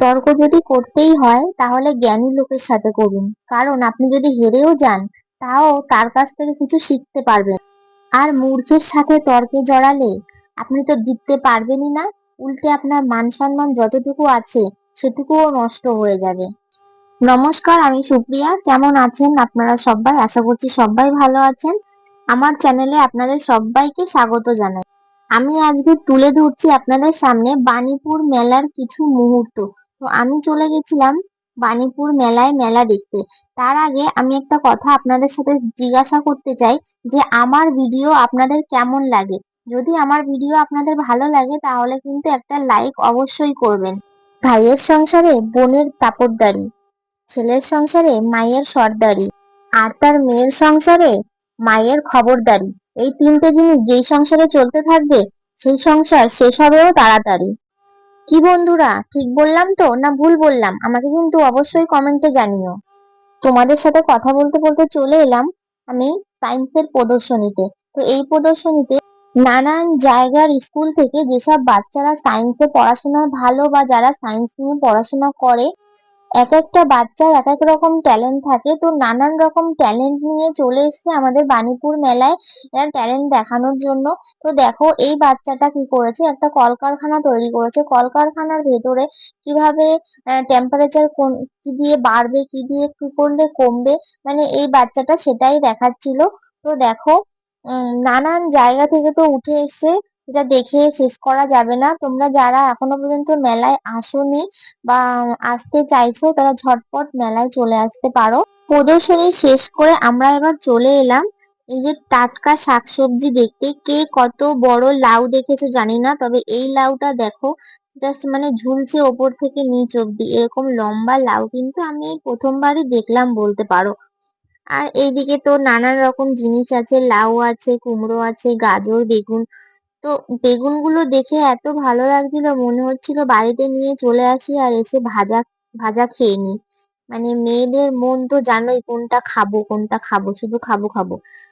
তর্ক যদি করতেই হয়, তাহলে জ্ঞানী লোকের সাথে করুন। কারণ আপনি যদি হেরেও যান, তাও তার কাছ থেকে কিছু শিখতে পারবেন। আর মূর্খের সাথে তর্কে জড়ালে আপনি তো জিততে পারবেনই না। উল্টে আপনার মান সম্মান যতটুকু আছে, সেটুকুও নষ্ট হয়ে যাবে। নমস্কার, আমি সুপ্রিয়া। কেমন আছেন আপনারা সবাই? আশা করছি সবাই ভালো আছেন। আমার চ্যানেলে আপনাদের সবাইকে স্বাগত জানাই। আমি আজকে তুলে ধরছি আপনাদের সামনে বাণীপুর মেলার কিছু মুহূর্ত। তো আমি চলে গেছিলাম বাণীপুর মেলায় মেলা দেখতে। তার আগে আমি একটা কথা আপনাদের সাথে জিজ্ঞাসা করতে চাই যে আমার ভিডিও আপনাদের কেমন লাগে? যদি আমার ভিডিও আপনাদের ভালো লাগে তাহলে কিন্তু একটা লাইক অবশ্যই করবেন। ভাইয়ের সংসারে বোনের তাপরদারি ছেলের সংসারে মায়ের সর্দারি, আর তার মেয়ের সংসারে মায়ের খবরদারি। এই তিনটে জিনিস যেই সংসারে চলতে থাকবে, সেই সংসার শেষ হবেও তাড়াতাড়ি। কি বন্ধুরা, ঠিক বললাম তো না ভুল বললাম? আমাকে কিন্তু অবশ্যই কমেন্টে জানিও। তোমাদের সাথে কথা বলতে বলতে চলে এলাম আমি সায়েন্সের প্রদর্শনীতে। তো এই প্রদর্শনীতে নানান জায়গার স্কুল থেকে যেসব বাচ্চারা সায়েন্সে পড়াশোনায় ভালো বা যারা সায়েন্স নিয়ে পড়াশোনা করে এক একটা বাচ্চার এক এক রকম ট্যালেন্ট থাকে। তো নানান রকম ট্যালেন্ট নিয়ে চলে এসছে আমাদের বাণীপুর মেলায় ট্যালেন্ট দেখানোর জন্য। তো দেখো, এই বাচ্চাটা কি করেছে? একটা কলকারখানা তৈরি করেছে। কলকারখানার ভেতরে কীভাবে টেম্পারেচার কি দিয়ে বাড়বে, কি দিয়ে কি করলে কমবে? মানে এই বাচ্চাটা সেটাই দেখাচ্ছিল। তো দেখো নানান জায়গা থেকে তো উঠে এসছে। এটা দেখে শেষ করা যাবে না। তোমরা যারা এখনও পর্যন্ত মেলায় আসোনি বা আসতে চাইছো, তারা ঝটপট মেলায় চলে আসতে পারো। প্রদর্শনী শেষ করে আমরা এবার চলে এলাম। এই যে টাটকা শাকসবজি দেখতে, কে কত বড় লাউ দেখেছ জানি না, তবে এই লাউটা দেখো জাস্ট মানে ঝুলছে ওপর থেকে নিচ অব্দি এরকম লম্বা লাউ কিন্তু আমি এই প্রথমবারই দেখলাম বলতে পারো। আর এইদিকে তো নানান রকম জিনিস আছে, লাউ আছে, কুমড়ো আছে, গাজর, বেগুন। তো বেগুনগুলো দেখে এত ভালো লাগছিল, মনে হচ্ছিল বাড়িতে নিয়ে চলে আসি আর এসে ভাজা ভাজা খেয়ে নিই। মানে মেয়েদের মন তো জানোই কোনটা খাব কোনটা খাব, শুধু খাব খাব।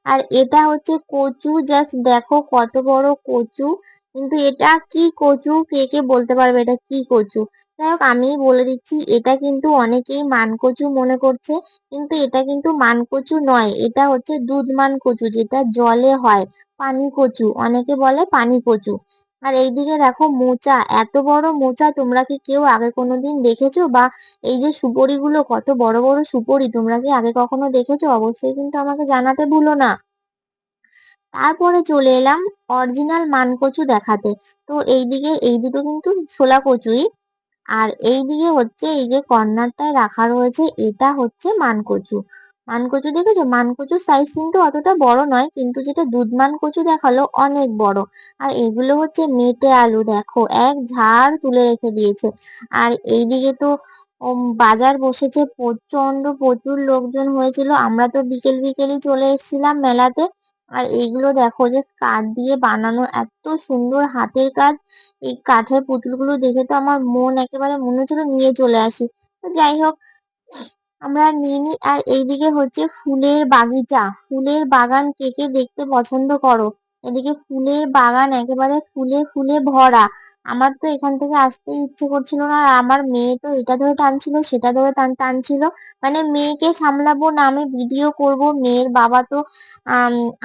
আর এটা হচ্ছে কচু জাস্ট দেখো কত বড় কচু। কিন্তু এটা কি কচু? কে কে বলতে পারবে এটা কি কচু? যাই হোক আমি বলে দিচ্ছি, এটা কিন্তু অনেকেই মানকচু মনে করছে, কিন্তু এটা কিন্তু মানকচু নয়, এটা হচ্ছে দুধমান কচু যেটা জলে হয়। পানি কচু, অনেকে বলে পানি কচু। আর এইদিকে দেখো মোচা, এত বড় মোচা তোমরা কি কেউ আগে কোনোদিন দেখেছ? বা এই যে সুপরিগুলো, কত বড় বড় সুপরি তোমরা কি আগে কখনো দেখেছ? অবশ্যই কিন্তু আমাকে জানাতে ভুলো না। তারপরে চলে এলাম অরিজিনাল মানকচু দেখাতে। তো এইদিকে, এই দুটো কিন্তু ছোলা কচুই। আর এইদিকে হচ্ছে এই যে কর্নারটায় রাখা রয়েছে, এটা হচ্ছে মানকচু। মানকচু দেখেছ? মানকচুর সাইজ কিন্তু অতটা বড় নয়, কিন্তু যেটা দুধ মানকচু দেখাল অনেক বড়। আর এগুলো হচ্ছে মেটে আলু, দেখো, এক ঝাড় তুলে রেখে দিয়েছে। আর এইদিকে তো বাজার বসেছে প্রচণ্ড প্রচুর লোকজন হয়েছিল। আমরা তো বিকেল বিকেলই চলে এসেছিলাম মেলাতে। আর এইগুলো দেখো যে কাঠ দিয়ে বানানো, এত সুন্দর হাতের কাজ। এই কাঠের পুতুলগুলো দেখে তো আমার মন একেবারে মনে হচ্ছিল নিয়ে চলে আসি। তো যাই হোক আমরা নিয়ে নিই আর এইদিকে হচ্ছে ফুলের বাগিচা। ফুলের বাগান কে কে দেখতে পছন্দ করো? এদিকে ফুলের বাগান একেবারে ফুলে ফুলে ভরা। আমার তো এখান থেকে আসতে ইচ্ছে করছিল না, আর আমার মেয়ে তো এটা ধরে টানছিল, সেটা ধরে টান, টানছিল। মানে মেয়েকে সামলাবো না আমি, ভিডিও করব। মেয়ের বাবা তো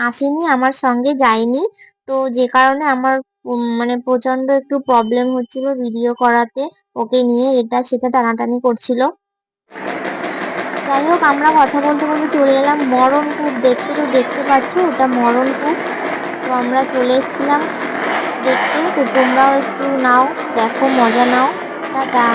আসেনি, আমার সঙ্গে যায়নি। তো যে কারণে আমার মানে প্রচণ্ড একটু প্রবলেম হচ্ছিল ভিডিও করাতে। ওকে নিয়ে এটা, সেটা টানাটানি করছিল। যাই হোক, আমরা কথা বলতে বলতে চলে এলাম মরণকূপ দেখতে তো দেখতে পাচ্ছ, ওটা মরণকূপ তো আমরা চলে এসেছিলাম দেখতে। তো তোমরাও একটু নাও, দেখো, মজা নাও। টাটা।